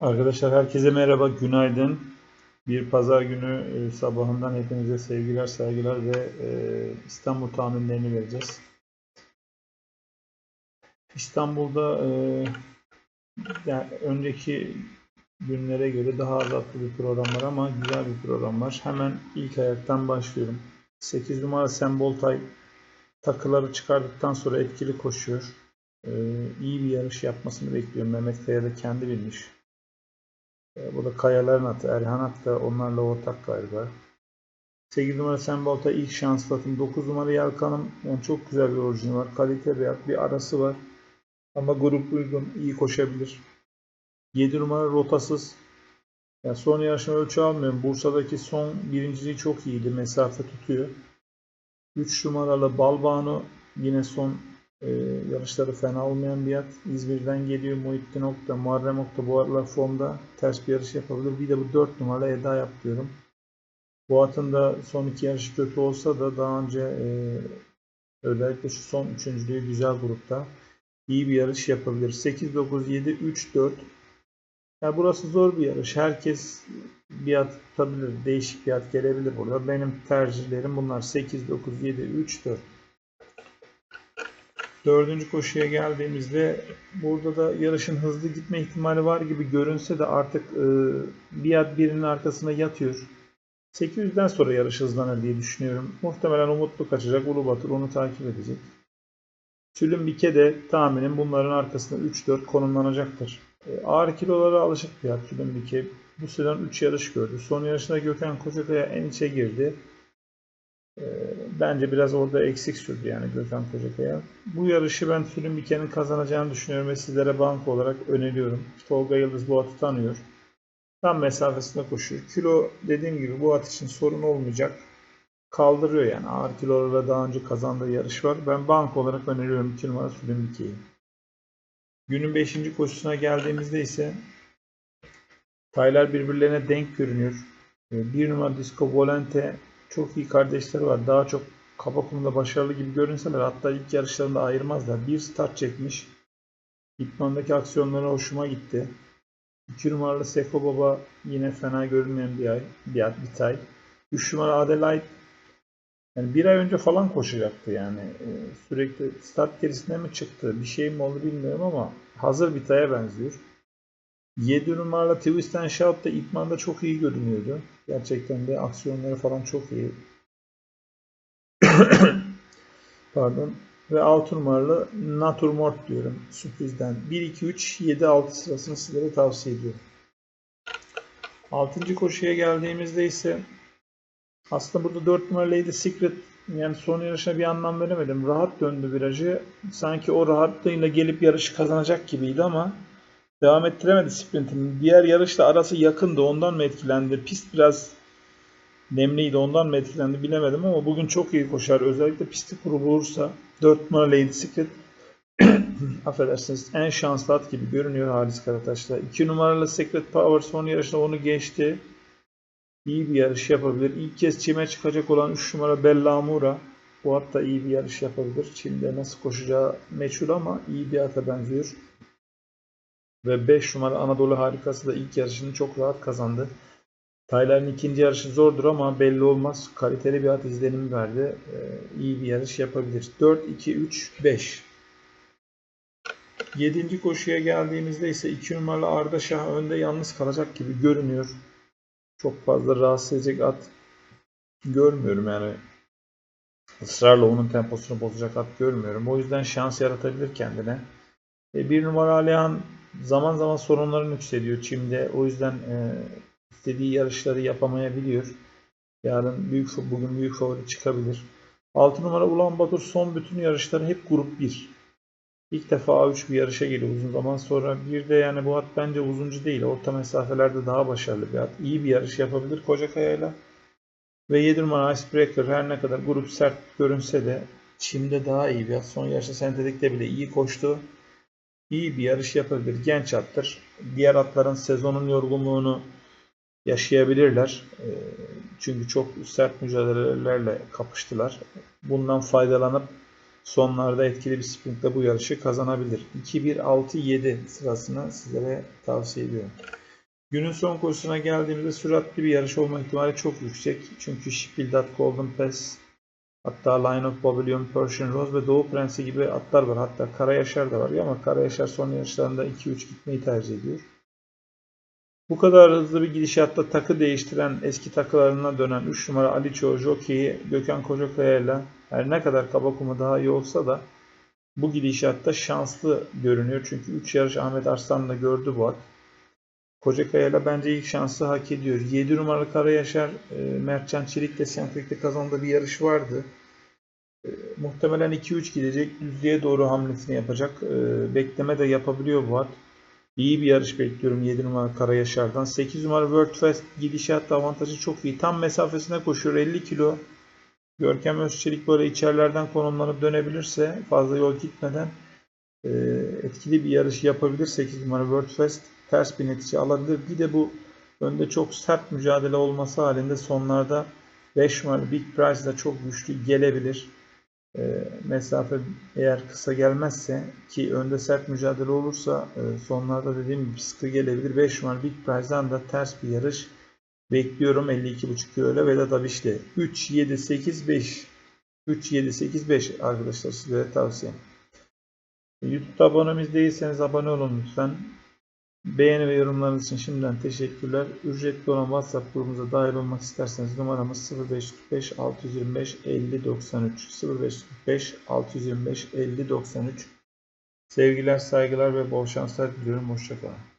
Arkadaşlar herkese merhaba, günaydın. Bir pazar günü e, sabahından hepinize sevgiler, saygılar ve e, İstanbul tahminlerini vereceğiz. İstanbul'da e, yani önceki günlere göre daha azaltlı bir program var ama güzel bir program var. Hemen ilk ayaktan başlıyorum. 8 numara Semboltay takıları çıkardıktan sonra etkili koşuyor. E, iyi bir yarış yapmasını bekliyorum. Mehmet Kaya da kendi bilmiş. E, Bu da Kayaların atı. Erhan At da onlarla ortak galiba. 8 numara Sembolt'a ilk şans atım. 9 numara Yelkan'ım. Yani çok güzel bir orijini var. Kalite bir at. Bir arası var. Ama grup uygun. iyi koşabilir. 7 numara rotasız. Yani son yarışma ölçü almıyorum. Bursa'daki son birinciliği çok iyiydi. Mesafe tutuyor. 3 numaralı Balbano yine son e, yarışları fena olmayan bir at. İzmir'den geliyor Muhittin Ok da Muharrem Ok bu aralar formda ters bir yarış yapabilir. Bir de bu 4 numaralı Eda yap diyorum. Bu atın da son iki yarışı kötü olsa da daha önce e, özellikle şu son üçüncülüğü güzel grupta iyi bir yarış yapabilir. 8, 9, 7, 3, 4 yani burası zor bir yarış. Herkes bir at tutabilir. Değişik bir at gelebilir burada. Benim tercihlerim bunlar. 8, 9, 7, 3, 4. Dördüncü koşuya geldiğimizde burada da yarışın hızlı gitme ihtimali var gibi görünse de artık e, bir at birinin arkasına yatıyor. 800'den sonra yarış hızlanır diye düşünüyorum. Muhtemelen Umutlu kaçacak. Ulubatır onu takip edecek. Tülün Bike de tahminim bunların arkasında 3-4 konumlanacaktır. E, ağır kilolara alışık bir at Tülün Bike. Bu sezon 3 yarış gördü. Son yarışında Gökhan Kocakaya en içe girdi. E, bence biraz orada eksik sürdü yani Gökhan Kocakaya. Bu yarışı ben Tülün Bike'nin kazanacağını düşünüyorum ve sizlere banka olarak öneriyorum. Tolga Yıldız bu atı tanıyor. Tam mesafesinde koşuyor. Kilo dediğim gibi bu at için sorun olmayacak. Kaldırıyor yani. Ağır kilolarla daha önce kazandığı yarış var. Ben bank olarak öneriyorum 2 numara Sülüm 2'yi. Günün 5. koşusuna geldiğimizde ise taylar birbirlerine denk görünüyor. 1 numara Disco Volante çok iyi kardeşleri var. Daha çok kaba kumda başarılı gibi görünseler hatta ilk yarışlarında ayırmazlar. Bir start çekmiş. İtman'daki aksiyonları hoşuma gitti. 2 numaralı Seko Baba yine fena görünmeyen bir ay, bir, ay, bir tay. 3 numara Adelaide yani bir ay önce falan koşacaktı yani. Ee, sürekli start gerisine mi çıktı? Bir şey mi oldu bilmiyorum ama hazır bir taya benziyor. 7 numaralı Twist and Shout da İtman'da çok iyi görünüyordu. Gerçekten de aksiyonları falan çok iyi. Pardon. Ve 6 numaralı Naturmort diyorum sürprizden. 1, 2, 3, 7, 6 sırasını sizlere tavsiye ediyorum. 6. koşuya geldiğimizde ise aslında burada 4 numaralı Lady Secret yani son yarışına bir anlam veremedim. Rahat döndü virajı. Sanki o rahatlığıyla gelip yarışı kazanacak gibiydi ama devam ettiremedi sprintini. Diğer yarışla arası yakındı. Ondan mı etkilendi? Pist biraz nemliydi. Ondan mı etkilendi bilemedim ama bugün çok iyi koşar. Özellikle pisti kuru bulursa 4 numara Lady Secret affedersiniz en şanslı at gibi görünüyor Halis Karataş'la. 2 numaralı Secret Power son yarışta onu geçti. İyi bir yarış yapabilir. İlk kez çime çıkacak olan 3 numara Bella Amura. Bu at da iyi bir yarış yapabilir. Çim'de nasıl koşacağı meçhul ama iyi bir ata benziyor. Ve 5 numara Anadolu Harikası da ilk yarışını çok rahat kazandı. Taylar'ın ikinci yarışı zordur ama belli olmaz. Kaliteli bir at izlenimi verdi. Ee, iyi bir yarış yapabilir. 4, 2, 3, 5. Yedinci koşuya geldiğimizde ise 2 numaralı Arda Şah önde yalnız kalacak gibi görünüyor. Çok fazla rahatsız edecek at görmüyorum yani. Israrla onun temposunu bozacak at görmüyorum. O yüzden şans yaratabilir kendine. E, bir numara Alihan zaman zaman sorunların yükseliyor çimde. O yüzden e, istediği yarışları yapamayabiliyor. Yarın büyük bugün büyük favori çıkabilir. 6 numara Ulan Batur son bütün yarışları hep grup 1. İlk defa A3 bir yarışa geliyor uzun zaman sonra. Bir de yani bu at bence uzuncu değil. Orta mesafelerde daha başarılı bir at. İyi bir yarış yapabilir Kocakaya'yla. Ve 7 numara Icebreaker her ne kadar grup sert görünse de Çim'de daha iyi bir at. Son yarışta sentetikte bile iyi koştu. İyi bir yarış yapabilir. Genç attır. Diğer atların sezonun yorgunluğunu yaşayabilirler. Çünkü çok sert mücadelelerle kapıştılar. Bundan faydalanıp sonlarda etkili bir sprintle bu yarışı kazanabilir. 2-1-6-7 sırasını sizlere tavsiye ediyorum. Günün son koşusuna geldiğimizde süratli bir yarış olma ihtimali çok yüksek. Çünkü Sheffield Golden Pass, hatta Line of Babylon, Persian Rose ve Doğu Prensi gibi atlar var. Hatta Kara Yaşar da var ama Kara Yaşar son yarışlarında 2-3 gitmeyi tercih ediyor. Bu kadar hızlı bir gidişatta takı değiştiren eski takılarına dönen 3 numara Ali Çoğu Jockey'i Gökhan Kocakaya ile her ne kadar kaba kumu daha iyi olsa da bu gidişatta şanslı görünüyor. Çünkü 3 yarış Ahmet Arslan da gördü bu at. Kocakaya ile bence ilk şansı hak ediyor. 7 numaralı Kara Yaşar e, Mertcan Çelik'le Sentrik'te kazandığı bir yarış vardı. E, muhtemelen 2-3 gidecek. Düzlüğe doğru hamlesini yapacak. E, bekleme de yapabiliyor bu at. İyi bir yarış bekliyorum 7 numara Kara Yaşar'dan. 8 numara World Fest gidişat avantajı çok iyi. Tam mesafesine koşuyor 50 kilo. Görkem Özçelik böyle içerilerden konumlanıp dönebilirse fazla yol gitmeden e, etkili bir yarış yapabilir. 8 numara World Fest ters bir netice alabilir. Bir de bu önde çok sert mücadele olması halinde sonlarda 5 numara Big Price da çok güçlü gelebilir. E, mesafe eğer kısa gelmezse ki önde sert mücadele olursa e, sonlarda dediğim gibi sıkı gelebilir. 5 numara Big Price'dan da ters bir yarış bekliyorum 52,5 kilo ile Vedat Abiş'te. 3, 7, 8, 5. 3, 7, 8, 5 arkadaşlar sizlere tavsiyem. YouTube'da abonemiz değilseniz abone olun lütfen. Beğeni ve yorumlarınız için şimdiden teşekkürler. Ücretli olan WhatsApp grubumuza dahil olmak isterseniz numaramız 0545 625 50 93 0545 625 50 93 Sevgiler, saygılar ve bol şanslar diliyorum. Hoşçakalın.